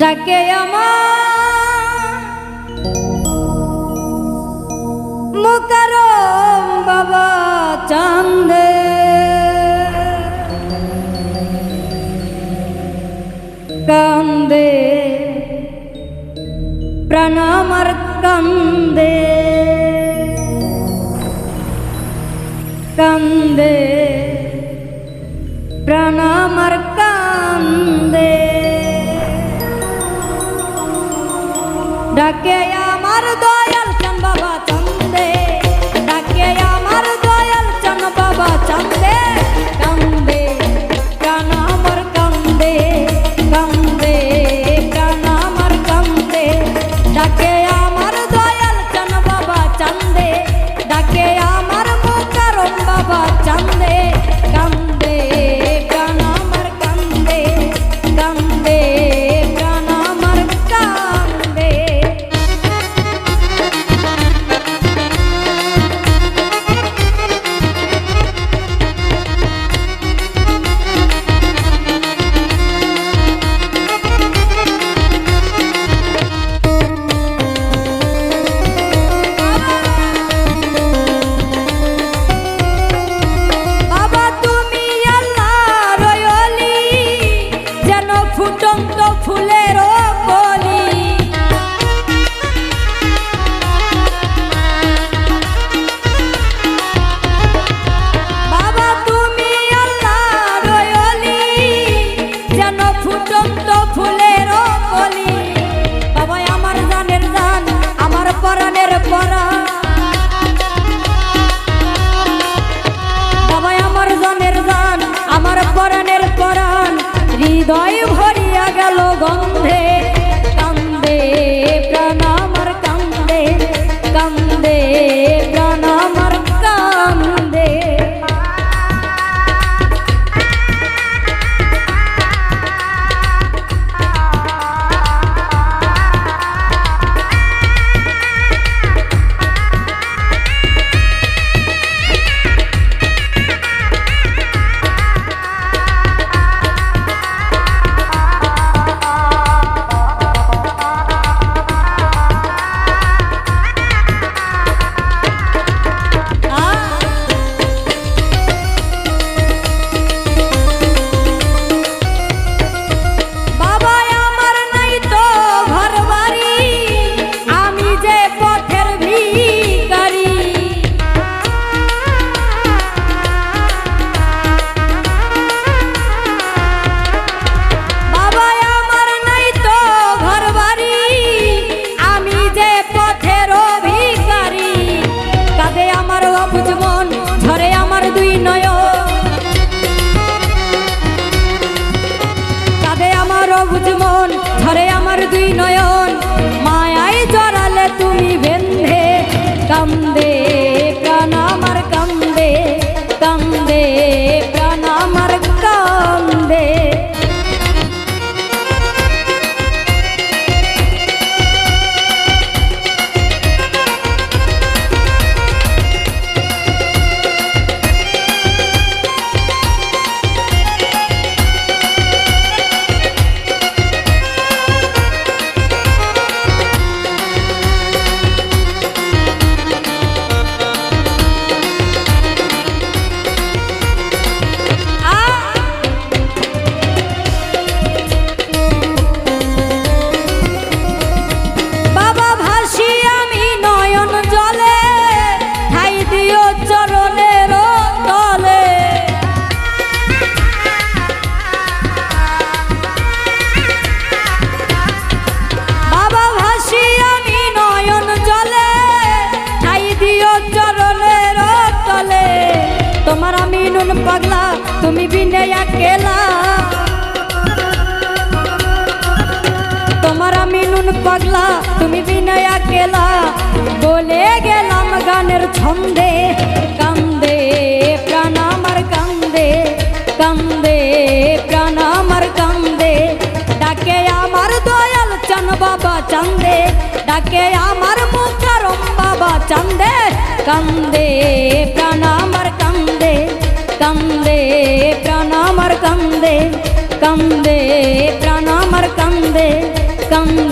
ডাকে আমার মোকারম বাবা চান্দে। কান্দে প্রণামার কান্দে। কান্দে। প্রাণ আমার কান্দে ডাকে হৃদয় ভরিয়া গেল গন্ধে। অবুজ মন ঝরে আমার দুই দিনে একেলা। তোমার আমি নুন পাগলা, তুমি বিনে একেলা। বলে গেলাম গানের ছন্দে, কান্দে, প্রাণ আমার কান্দে কান্দে, প্রাণ আমার কান্দে। ডাকে আমার দয়াল চান বাবা চান্দে, ডাকে আমার মুখারম বাবা চান্দে। কান্দে, প্রাণ আমার কান্দে। ಕಂದೆ ಪ್ರಾಣಾಮರ್ ಕಂದೆ ಕಂದೆ ಪ್ರಾಣಾಮರ್ ಕಂದೆ ಕಂದೆ